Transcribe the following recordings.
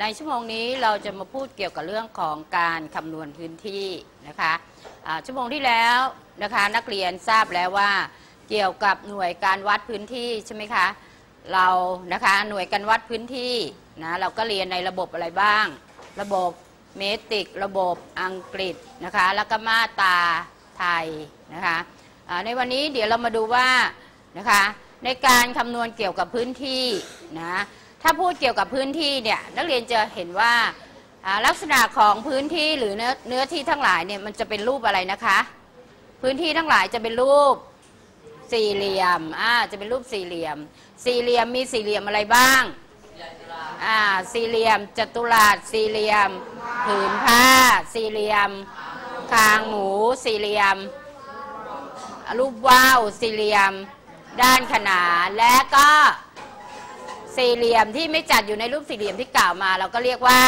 ในชั่วโมงนี้เราจะมาพูดเกี่ยวกับเรื่องของการคำนวณพื้นที่นะคะชั่วโมงที่แล้วนะคะนักเรียนทราบแล้วว่า เกี่ยวกับหน่วยการวัดพื้นที่ใช่ไหมคะเรานะคะหน่วยการวัดพื้นที่นะเราก็เรียนในระบบอะไรบ้าง ระบบเมตริก ระบบอังกฤษนะคะแล้วก็มาตาไทยนะคะในวันนี้เดี๋ยวเรามาดูว่านะคะในการคำนวณเกี่ยวกับพื้นที่นะ ถ้าพูดเกี่ยวกับพื้นที่เนี่ยนักเรียนจะเห็นว่าลักษณะของพื้นที่หรือเนื้อเนื้อที่ทั้งหลายเนี่ยมันจะเป็นรูปอะไรนะคะ พื้นที่ทั้งหลายจะเป็นรูปสี่เหลี่ยมอ่าจะเป็นรูปสี่เหลี่ยม สี่เหลี่ยมมีสี่เหลี่ยมอะไรบ้างอ่าสี่เหลี่ยมจัตุรัสสี่เหลี่ยม ผืนผ้า สี่เหลี่ยม คางหมู สี่เหลี่ยม รูปว่าวสี่เหลี่ยม ด้านขนานและก็ สี่เหลี่ยมที่ไม่จัดอยู่ในรูปสี่เหลี่ยมที่กล่าวมา เราก็เรียกว่า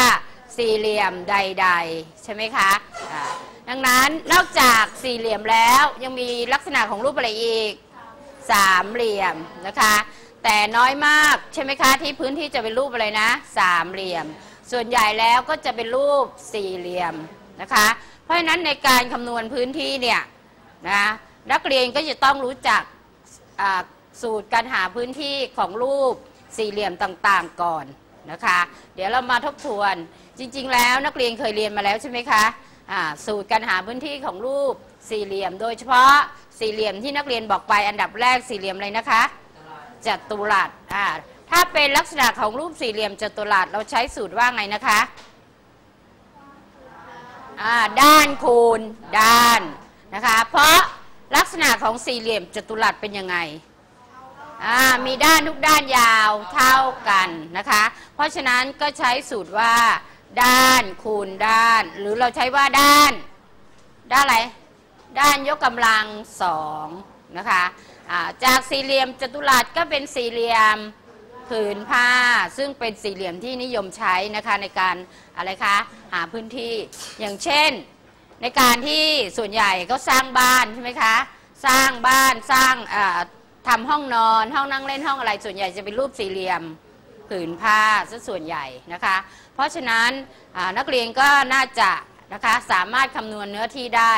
สี่เหลี่ยมใด ๆ ใช่ไหมคะอ่าดังนั้นนอกจากสี่เหลี่ยมแล้วยังมีลักษณะของรูปอะไรอีกสามเหลี่ยมนะคะ แต่น้อยมากใช่ไหมคะ ที่พื้นที่จะเป็นรูปอะไรนะสามเหลี่ยม ส่วนใหญ่แล้วก็จะเป็นรูปสี่เหลี่ยมนะคะ เพราะฉะนั้นในการคำนวณพื้นที่เนี่ยนะนักเรียนก็จะต้องรู้จักสูตรการหาพื้นที่ของรูป สี่เหลี่ยมต่างๆก่อนนะคะ เดี๋ยวเรามาทบทวนจริงๆ แล้วนักเรียนเคยเรียนมาแล้วใช่ไหมคะสูตรการหาพื้นที่ของรูปสี่เหลี่ยม โดยเฉพาะสี่เหลี่ยมที่นักเรียนบอกไปอันดับแรกสี่เหลี่ยมอะไรนะคะจัตุรัสถ้าเป็นลักษณะของรูปสี่เหลี่ยมจัตุรัสเราใช้สูตรว่าไงนะคะด้านคูณด้านนะคะ เพราะลักษณะของสี่เหลี่ยมจัตุรัสเป็นยังไง มีด้านทุกด้านยาวเท่ากันนะคะ เพราะฉะนั้นก็ใช้สูตรว่า ด้านคูณด้าน หรือเราใช้ว่าด้าน ด้านอะไร ด้านยกกำลังสองนะคะจากสี่เหลี่ยมจัตุรัสก็เป็นสี่เหลี่ยมผืนผ้า ซึ่งเป็นสี่เหลี่ยมที่นิยมใช้นะคะในการอะไรคะหาพื้นที่อย่างเช่น ในการที่ส่วนใหญ่ก็สร้างบ้านใช่ไหมคะสร้างบ้านสร้าง อ่าทำห้องนอนห้องนั่งเล่นห้องอะไรส่วนใหญ่จะเป็นรูปสี่เหลี่ยมผืนผ้าซะส่วนใหญ่นะคะ เพราะฉะนั้นนักเรียนก็น่าจะนะคะสามารถคำนวณเนื้อที่ได้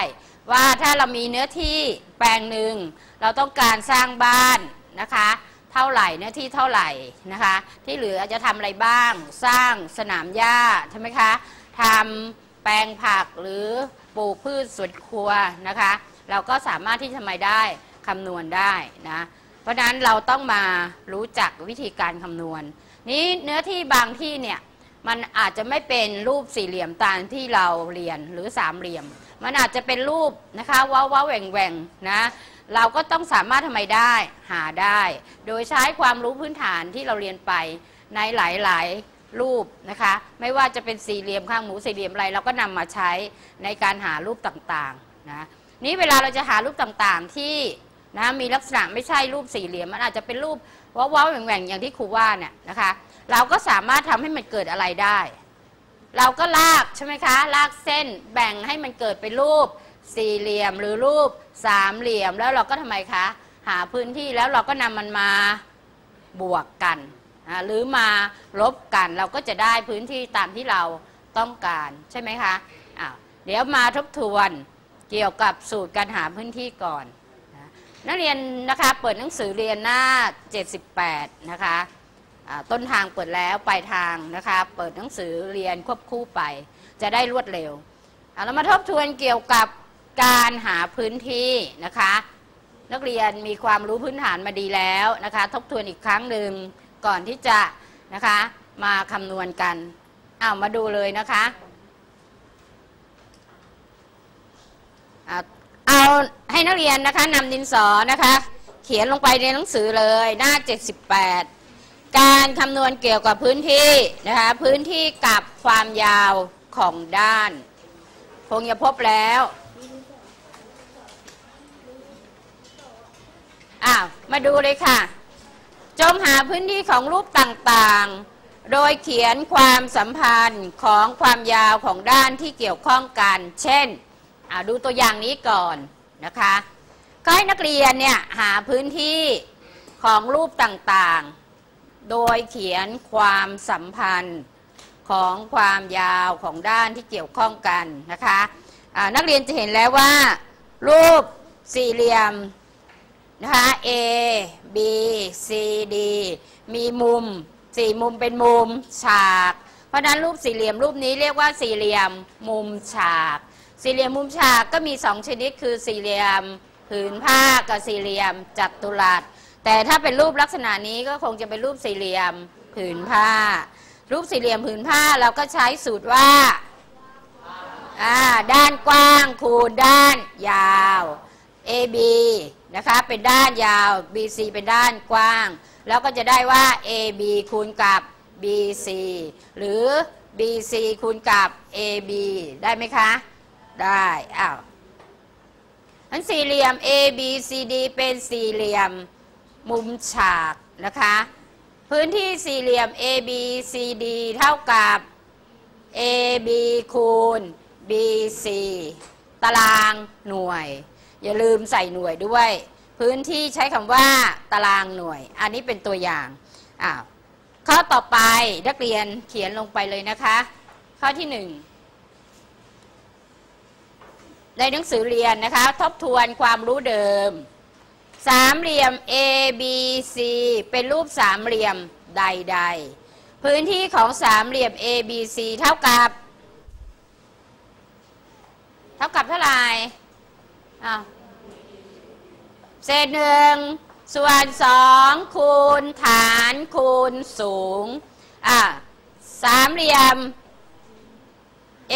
ว่าถ้าเรามีเนื้อที่แปลงหนึ่งเราต้องการสร้างบ้านนะคะเท่าไหร่เนื้อที่เท่าไหร่นะคะ ที่เหลือจะทำอะไรบ้าง สร้างสนามหญ้าใช่ไหมคะทำแปลงผักหรือปลูกพืชสวนครัวนะคะ เราก็สามารถที่จะทำไมได้ คำนวณได้นะเพราะนั้นเราต้องมารู้จักวิธีการคำนวณ นี้เนื้อที่บางที่เนี่ยมันอาจจะไม่เป็นรูปสี่เหลี่ยมตามที่เราเรียนหรือสามเหลี่ยม มันอาจจะเป็นรูปนะคะว้าวว้าแหว่งแหว่งนะเราก็ต้องสามารถทำไมได้หาได้ โดยใช้ความรู้พื้นฐานที่เราเรียนไปในหลาย ๆ รูปนะคะ ไม่ว่าจะเป็นสี่เหลี่ยมข้างหมูสี่เหลี่ยมอะไรเราก็นำมาใช้ในการหารูปต่าง ๆ นะนี้เวลาเราจะหารูปต่าง ๆ ที่ นะมีลักษณะไม่ใช่รูปสี่เหลี่ยมมันอาจจะเป็นรูปว้าวๆแหว่งๆอย่างที่ครูว่าเนี่ยนะคะเราก็สามารถทำให้มันเกิดอะไรได้ เราก็ลากใช่ไหมคะลากเส้นแบ่งให้มันเกิดเป็นรูปสี่เหลี่ยมหรือรูปสามเหลี่ยมแล้วเราก็ทำไมคะหาพื้นที่แล้วเราก็นำมันมาบวกกันนะหรือมาลบกันเราก็จะได้พื้นที่ตามที่เราต้องการใช่ไหมคะอ้าวเดี๋ยวมาทบทวนเกี่ยวกับสูตรการหาพื้นที่ก่อน นักเรียนนะคะเปิดหนังสือเรียนหน้า 78 นะคะต้นทางเปิดแล้วปลายทางนะคะเปิดหนังสือเรียนควบคู่ไป จะได้รวดเร็วเอาเรามาทบทวนเกี่ยวกับการหาพื้นที่นะคะ นักเรียนมีความรู้พื้นฐานมาดีแล้วนะคะ ทบทวนอีกครั้งหนึ่งก่อนที่จะนะคะมาคำนวณกันเอามาดูเลยนะคะอาเอา ให้นักเรียนนะคะนำดินสอนะคะ เขียนลงไปในหนังสือเลยหน้า 78 การคำนวณเกี่ยวกับพื้นที่นะคะพื้นที่กับความยาวของด้านคงจะพบแล้วอ้าวมาดูเลยค่ะ จงหาพื้นที่ของรูปต่างๆ โดยเขียนความสัมพันธ์ของความยาวของด้านที่เกี่ยวข้องกัน เช่น ดูตัวอย่างนี้ก่อนนะคะก็ให้นักเรียนเนี่ยหาพื้นที่ของรูปต่างๆ โดยเขียนความสัมพันธ์ของความยาวของด้านที่เกี่ยวข้องกันนะคะนักเรียนจะเห็นแล้วว่า รูปสี่เหลี่ยมนะคะ A B C D มีมุมสี่มุมเป็นมุมฉาก เพราะนั้นรูปสี่เหลี่ยมรูปนี้เรียกว่าสี่เหลี่ยมมุมฉาก สี่เหลี่ยมมุมฉากก็มีสองชนิดคือสี่เหลี่ยมผืนผ้ากับสี่เหลี่ยมจัตุรัสแต่ถ้าเป็นรูปลักษณะนี้ก็คงจะเป็นรูปสี่เหลี่ยมผืนผ้า รูปสี่เหลี่ยมผืนผ้าเราก็ใช้สูตรว่าด้านกว้างคูณด้านยาว AB นะคะเป็นด้านยาว BC เป็นด้านกว้าง แล้วก็จะได้ว่า AB คูณกับ BC หรือ BC คูณกับ AB ได้ไหมคะ ได้อ้าวอันสี่เหลี่ยม ABCD เป็นสี่เหลี่ยมมุมฉากนะคะ พื้นที่สี่เหลี่ยม ABCD เท่ากับ AB คูณ BC ตารางหน่วย อย่าลืมใส่หน่วยด้วย พื้นที่ใช้คำว่าตารางหน่วย อันนี้เป็นตัวอย่างอ้าวข้อต่อไปนักเรียนเขียนลงไปเลยนะคะ ข้อที่หนึ่ง ในหนังสือเรียนนะคะ ทบทวนความรู้เดิม สามเหลี่ยม A B C เป็นรูปสามเหลี่ยมใด ๆ พื้นที่ของสามเหลี่ยม A B C เท่ากับ เท่ากับเท่าไหร่อ้าวเศษหนึ่งส่วนสองคูณฐานคูณสูงอะสามเหลี่ยม A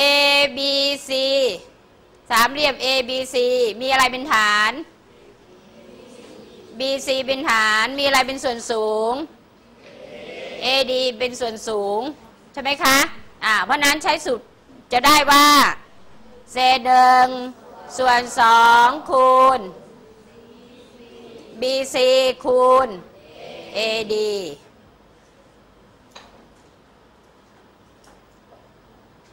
B C สามเหลี่ยม A B C มีอะไรเป็นฐาน B C เป็นฐาน มีอะไรเป็นส่วนสูง A D เป็นส่วนสูง ใช่ไหมคะ อ่า เพราะนั้นใช้สูตรจะได้ว่าเศษหนึ่งส่วนสองคูณ BC คูณ AD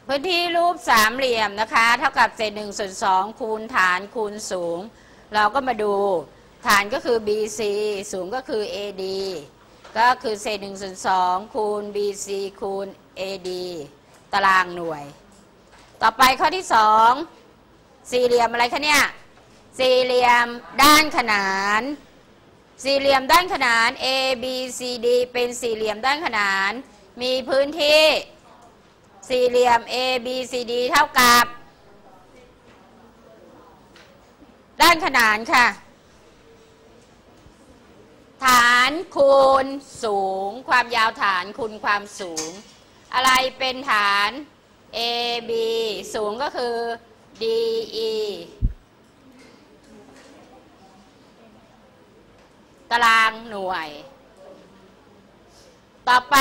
พื้นที่รูปสามเหลี่ยมนะคะ เท่ากับเศษหนึ่งส่วนสองคูณฐานคูณสูง เราก็มาดูฐานก็คือ BC สูงก็คือ AD ก็คือเศษหนึ่งส่วนสองคูณ BC คูณ AD ตารางหน่วย ต่อไปข้อที่สองสี่เหลี่ยมอะไรคะเนี่ยสี่เหลี่ยมด้านขนาน สี่เหลี่ยมด้านขนาน A B C D เป็นสี่เหลี่ยมด้านขนาน มีพื้นที่ สี่เหลี่ยม A B C D เท่ากับ ด้านขนานค่ะ ฐานคูณสูง ความยาวฐานคูณความสูง อะไรเป็นฐาน A B สูงก็คือ D E ตารางหน่วย ต่อไป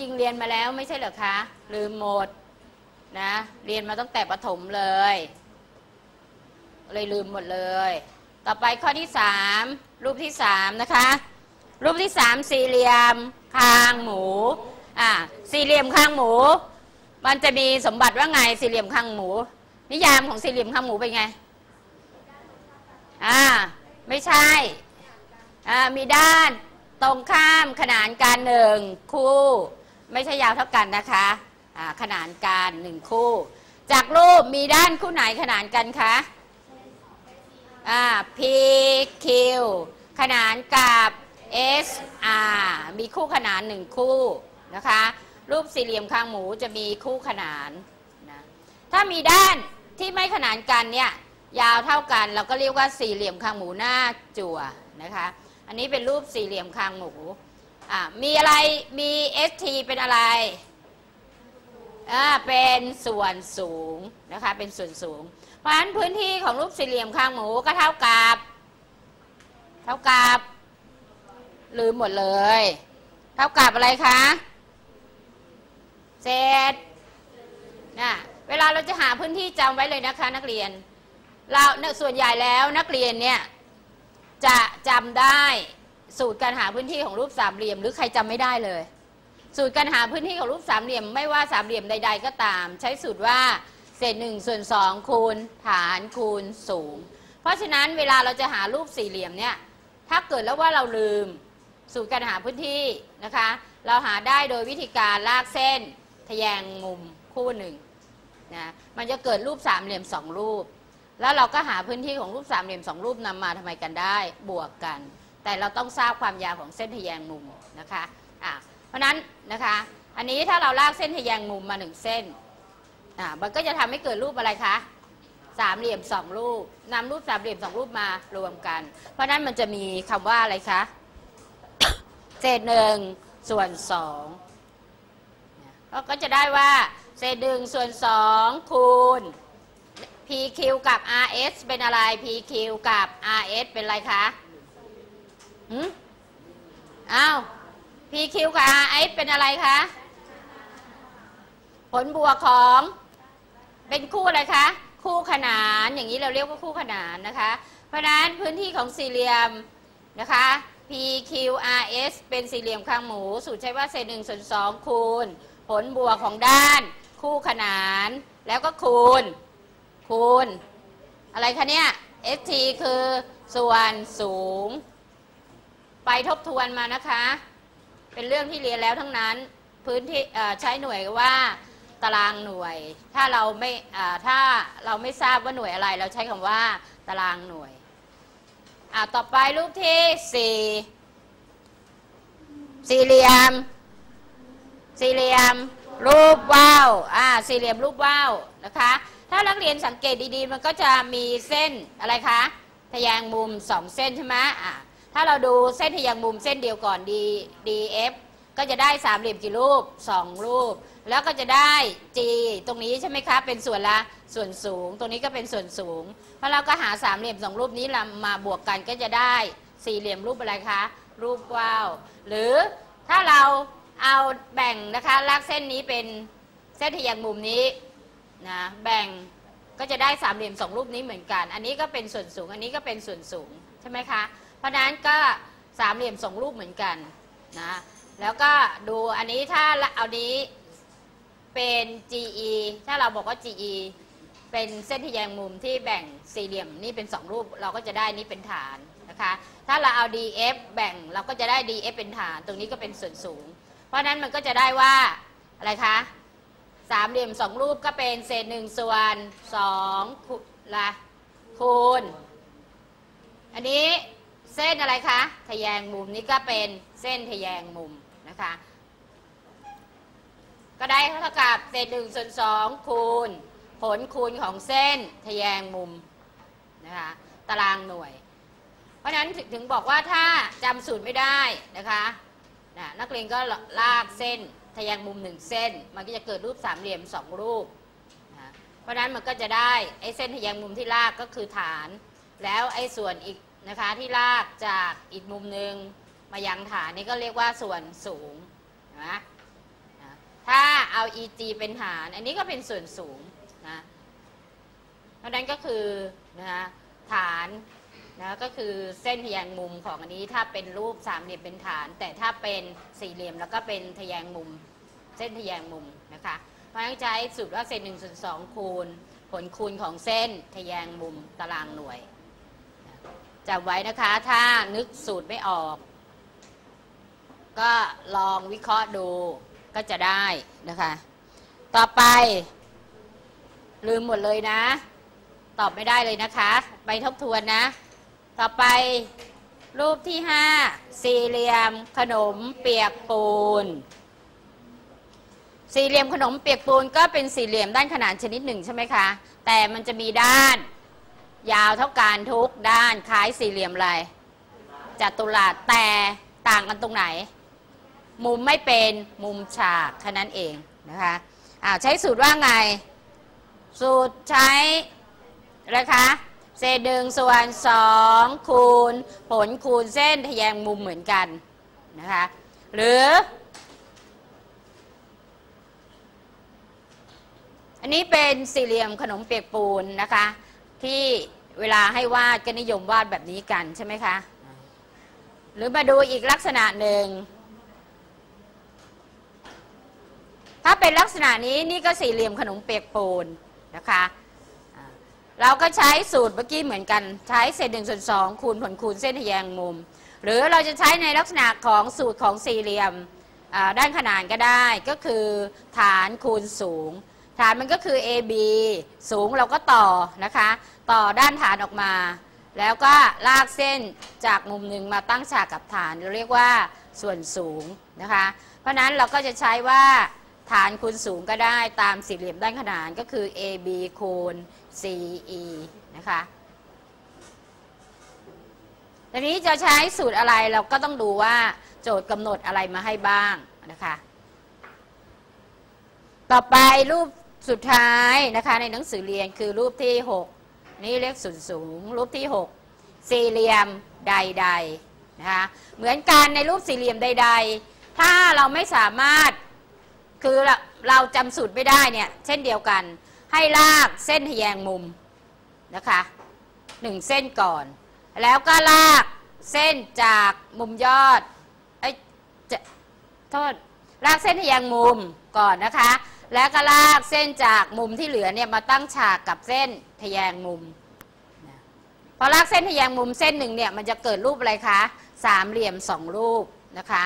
ริง ๆ เรียนมาแล้วไม่ใช่เหรอคะ ลืมหมดนะ เรียนมาตั้งแต่ประถมเลย เลยลืมหมดเลย ต่อไปข้อที่สามรูปที่สามนะคะ รูปที่สามสี่เหลี่ยมคางหมูอ่าสี่เหลี่ยมคางหมู มันจะมีสมบัติว่าไงสี่เหลี่ยมคางหมู นิยามของสี่เหลี่ยมคางหมูเป็นไงอ่าไม่ใช่อ่ามีด้านตรงข้ามขนานการหนึ่งคู่ ไม่ใช่ยาวเท่ากันนะคะขนานการหนึ่งคู่ จากรูปมีด้านคู่ไหนขนานกันคะอ่า P Q ขนานกับ S R มีคู่ขนานหนึ่งคู่นะคะ รูปสี่เหลี่ยมคางหมูจะมีคู่ขนานนะถ้ามีด้านที่ไม่ขนานกันเนี่ยยาวเท่ากันเราก็เรียกว่าสี่เหลี่ยมคางหมูหน้าจั่วนะคะ อันนี้เป็นรูปสี่เหลี่ยมคางหมู อ่ามีอะไรมี ST เป็นอะไรอ่าเป็นส่วนสูงนะคะเป็นส่วนสูง เพราะฉะนั้นพื้นที่ของรูปสี่เหลี่ยมคางหมูก็เท่ากับ เท่ากับลืมหมดเลย เท่ากับอะไรคะเศษนะเวลาเราจะหาพื้นที่จำไว้เลยนะคะ นักเรียน เราส่วนใหญ่แล้วนักเรียนเนี่ยจะจำได้ สูตรการหาพื้นที่ของรูปสามเหลี่ยม หรือใครจำไม่ได้เลย สูตรการหาพื้นที่ของรูปสามเหลี่ยม ไม่ว่าสามเหลี่ยมใด ๆ ก็ตาม ใช้สูตรว่าเศษหนึ่งส่วนสองคูณฐานคูณสูง เพราะฉะนั้นเวลาเราจะหารูปสี่เหลี่ยมเนี่ยถ้าเกิดแล้วว่าเราลืมสูตรการหาพื้นที่นะคะ เราหาได้โดยวิธีการลากเส้นทะแยงมุมคู่หนึ่งนะมันจะเกิดรูปสามเหลี่ยมสองรูป แล้วเราก็หาพื้นที่ของรูปสามเหลี่ยมสองรูปนำมาทำไมกันได้บวกกัน แต่เราต้องทราบความยาวของเส้นทะแยงมุมนะคะะเพราะฉะนั้นนะคะอันนี้ถ้าเราลากเส้นทะแยงมุมมาหนึ่งเส้นมันก็จะทำให้เกิดรูปอะไรคะสามเหลี่ยมสองรูปนำรูปสามเหลี่ยมสองรูปมารวมกัน เพราะฉะนั้นมันจะมีคำว่าอะไรคะเศษหนึ่งส่วนสองก็จะได้ว่าเศษหนึ่งส่วนสองคูณ PQ กับ RS เป็นอะไร PQ กับ RS เป็นอะไรคะ หืมอ้าว PQ กับ RS เป็นอะไรคะ ผลบวกของ เป็นคู่อะไรคะ คู่ขนานอย่างนี้เราเรียกว่าคู่ขนานนะคะ เพราะฉะนั้นพื้นที่ของสี่เหลี่ยมนะคะ PQRS เป็นสี่เหลี่ยมข้างหมู สูตรใช้ว่าเศษหนึ่งส่วนสองคูณ ผลบวกของด้าน คู่ขนาน แล้วก็คูณ คูณ อะไรคะเนี่ย ST คือส่วนสูง ไปทบทวนมานะคะ เป็นเรื่องที่เรียนแล้วทั้งนั้นพื้นที่ใช้หน่วยว่าตารางหน่วย ถ้าเราไม่ถ้าเราไม่ทราบว่าหน่วยอะไร เราใช้คำว่าตารางหน่วยต่อไปรูปที่สี่สี่เหลี่ยม สี่เหลี่ยม รูปว่าวอ่าสี่เหลี่ยมรูปว่าวนะคะ ถ้านักเรียนสังเกตดีๆ มันก็จะมีเส้นอะไรคะทะแยงมุมสองเส้นใช่ไหมอ่า ถ้าเราดูเส้นทะแยงมุมเส้นเดียวก่อน D DF ก็จะได้สามเหลี่ยมกี่รูปสองรูป แล้วก็จะได้ G ตรงนี้ใช่ไหมคะ เป็นส่วนละส่วนสูง ตรงนี้ก็เป็นส่วนสูง เพราะเราก็หาสามเหลี่ยมสองรูปนี้ละมาบวกกันก็จะได้สี่เหลี่ยมรูปอะไรคะ รูปว่าวหรือถ้าเราเอาแบ่งนะคะลากเส้นนี้เป็นเส้นทะแยงมุมนี้นะแบ่งก็จะได้สามเหลี่ยมสองรูปนี้เหมือนกัน อันนี้ก็เป็นส่วนสูง อันนี้ก็เป็นส่วนสูงใช่ไหมคะ เพราะนั้นก็สามเหลี่ยมสองรูปเหมือนกันนะแล้วก็ดูอันนี้ถ้าเอานี้เป็น GE ถ้าเราบอกว่า GE เป็นเส้นทะแยงมุมที่แบ่งสี่เหลี่ยมนี่เป็นสองรูปเราก็จะได้นี้เป็นฐานนะคะถ้าเราเอา DF แบ่งเราก็จะได้ DF เป็นฐาน ตรงนี้ก็เป็นส่วนสูง เพราะฉะนั้นมันก็จะได้ว่าอะไรคะสามเหลี่ยมสองรูปก็เป็นเศษหนึ่งส่วนสองคูณละคูณ อันนี้ เส้นอะไรคะทแยงมุมนี้ก็เป็นเส้นทแยงมุมนะคะ ก็ได้เท่ากับเศษหนึ่งส่วนสองคูณ ผลคูณของเส้นทแยงมุมนะคะตารางหน่วย เพราะฉะนั้นถึงบอกว่าถ้าจำสูตรไม่ได้นะคะนะนักเรียนก็ลากเส้นทแยงมุมหนึ่งเส้น มันก็จะเกิดรูปสามเหลี่ยมสองรูปนะเพราะฉะนั้นมันก็จะได้ไอ้เส้นทแยงมุมที่ลากก็คือฐาน แล้วไอ้ส่วนอีก นะคะที่ลากจากอีกมุมหนึ่งมายังฐานนี่ก็เรียกว่าส่วนสูงนะถ้าเอา EG เป็นฐาน อันนี้ก็เป็นส่วนสูงนะเพราะนั้นก็คือนะะฐานนะก็คือเส้นทแยงมุมของอันนี้ถ้าเป็นรูปสามเหลี่ยมเป็นฐาน แต่ถ้าเป็นสี่เหลี่ยมแล้วก็เป็นทแยงมุม เส้นทแยงมุมนะคะเพราะฉะนั้นใช้สูตรว่าเศษหนึ่งส่วนสองคูณ ผลคูณของเส้นทแยงมุมตารางหน่วย จำไว้นะคะถ้านึกสูตรไม่ออก ก็ลองวิเคราะห์ดูก็จะได้นะคะ ต่อไป ลืมหมดเลยนะ ตอบไม่ได้เลยนะคะ ไปทบทวนนะ ต่อไปรูปที่ห้าสี่เหลี่ยมขนมเปียกปูน สี่เหลี่ยมขนมเปียกปูนก็เป็นสี่เหลี่ยมด้านขนานชนิดหนึ่งใช่ไหมคะ แต่มันจะมีด้าน ยาวเท่ากันทุกด้านคล้ายสี่เหลี่ยมอะไรจัตุรัสแต่ต่างกันตรงไหน มุมไม่เป็นมุมฉากแค่นั้นเองนะคะอ่าวใช้สูตรว่าไง สูตรใช้อะไรคะเศษหนึ่งส่วนสองคูณ ผลคูณเส้นทแยงมุมเหมือนกันนะคะหรือ อันนี้เป็นสี่เหลี่ยมขนมเปียกปูนนะคะ ที่เวลาให้วาดก็นิยมวาดแบบนี้กันใช่ไหมคะ หรือมาดูอีกลักษณะหนึ่ง ถ้าเป็นลักษณะนี้นี่ก็สี่เหลี่ยมขนมเปียกปูนนะคะเราก็ใช้สูตรเมื่อกี้เหมือนกัน ใช้เศษหนึ่งส่วนสองคูณผลคูณเส้นทแยงมุม หรือเราจะใช้ในลักษณะของสูตรของสี่เหลี่ยมด้านขนานก็ได้ ก็คือฐานคูณสูง ฐานมันก็คือ AB สูงเราก็ต่อนะคะ ต่อด้านฐานออกมา แล้วก็ลากเส้นจากมุมหนึ่งมาตั้งฉากกับฐานเราเรียกว่าส่วนสูงนะคะ เพราะนั้นเราก็จะใช้ว่าฐานคูณสูงก็ได้ตามสี่เหลี่ยมด้านขนานก็คือ AB คูณ CE นะคะทีนี้จะใช้สูตรอะไรเราก็ต้องดูว่าโจทย์กำหนดอะไรมาให้บ้างนะคะ ต่อไปรูป สุดท้ายนะคะในหนังสือเรียนคือรูปที่ 6 นี่เลขศูนย์สูง รูปที่ 6 สี่เหลี่ยมใดๆนะคะเหมือนกันในรูปสี่เหลี่ยมใด ๆ ถ้าเราไม่สามารถคือเราเราจำสูตรไม่ได้เนี่ยเช่นเดียวกัน ให้ลากเส้นทแยงมุมนะคะหนึ่งเส้นก่อน แล้วก็ลากเส้นจากมุมยอดเอ้ยจะโทษลากเส้นทแยงมุมก่อนนะคะ แล้วก็ลากเส้นจากมุมที่เหลือเนี่ยมาตั้งฉากกับเส้นทแยงมุมพอลากเส้นทแยงมุมเส้นหนึ่งเนี่ยมันจะเกิดรูปอะไรคะสามเหลี่ยมสองรูปนะคะ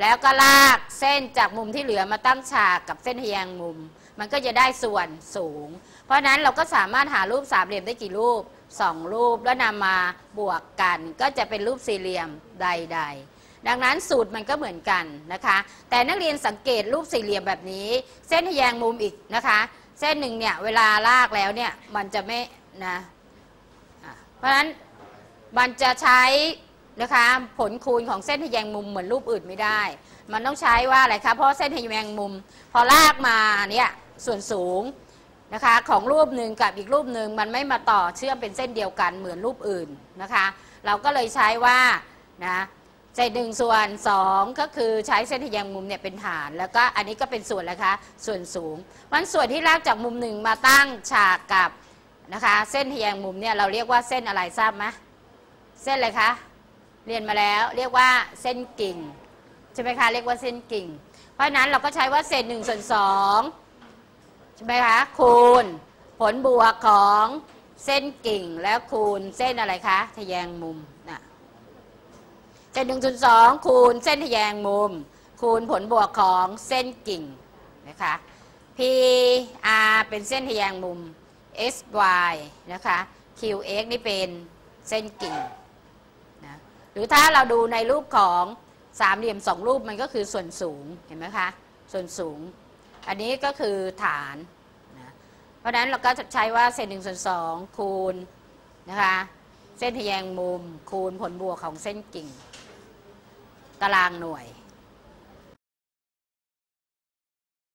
แล้วก็ลากเส้นจากมุมที่เหลือมาตั้งฉากกับเส้นทแยงมุม มันก็จะได้ส่วนสูง เพราะฉะนั้นเราก็สามารถหารูปสามเหลี่ยมได้กี่รูปสองรูปแล้วนำมาบวกกัน ก็จะเป็นรูปสี่เหลี่ยมใด ๆ ดังนั้นสูตรมันก็เหมือนกันนะคะ แต่นักเรียนสังเกตรูปสี่เหลี่ยมแบบนี้ เส้นทแยงมุมอีกนะคะ เส้นหนึ่งเนี่ยเวลาลากแล้วเนี่ยมันจะไม่นะเพราะฉะนั้นมันจะใช้นะคะผลคูณของเส้นทแยงมุมเหมือนรูปอื่นไม่ได้ มันต้องใช้ว่าอะไรคะเพราะเส้นทแยงมุม พอลากมาเนี่ยส่วนสูงนะคะของรูปหนึ่งกับอีกรูปหนึ่งมันไม่มาต่อเชื่อมเป็นเส้นเดียวกันเหมือนรูปอื่นนะคะ เราก็เลยใช้ว่านะ ใจหนึ่งส่วนสองก็คือใช้เส้นทะแยงมุมเนี่ยเป็นฐาน แล้วก็อันนี้ก็เป็นส่วนแล้วคะส่วนสูงมันส่วนที่ลากจากมุมหนึ่งมาตั้งฉากกับนะคะเส้นทะแยงมุมเนี่ยเราเรียกว่าเส้นอะไรทราบไหมเส้นอะไรคะเรียนมาแล้วเรียกว่าเส้นกิ่งใช่ไหมคะเรียกว่าเส้นกิ่ง เพราะนั้นเราก็ใช้ว่าเศษหนึ่งส่วนสองใช่ไหมคะคูณผลบวกของเส้นกิ่งแล้วคูณเส้นอะไรคะทะแยงมุม เศษหนึ่งส่วนสองคูณเส้นทแยงมุม คูณผลบวกของเส้นกิ่งนะคะ P R เป็นเส้นทแยงมุม S Y นะคะ Q X นี่เป็นเส้นกิ่งนะหรือถ้าเราดูในรูปของสามเหลี่ยมสองรูปมันก็คือส่วนสูงเห็นไหมคะ ส่วนสูง อันนี้ก็คือฐานนะเพราะฉะนั้นเราก็จะใช้ว่าเศษหนึ่งส่วนสองคูณนะคะ เส้นทแยงมุมคูณผลบวกของเส้นกิ่ง ตารางหน่วย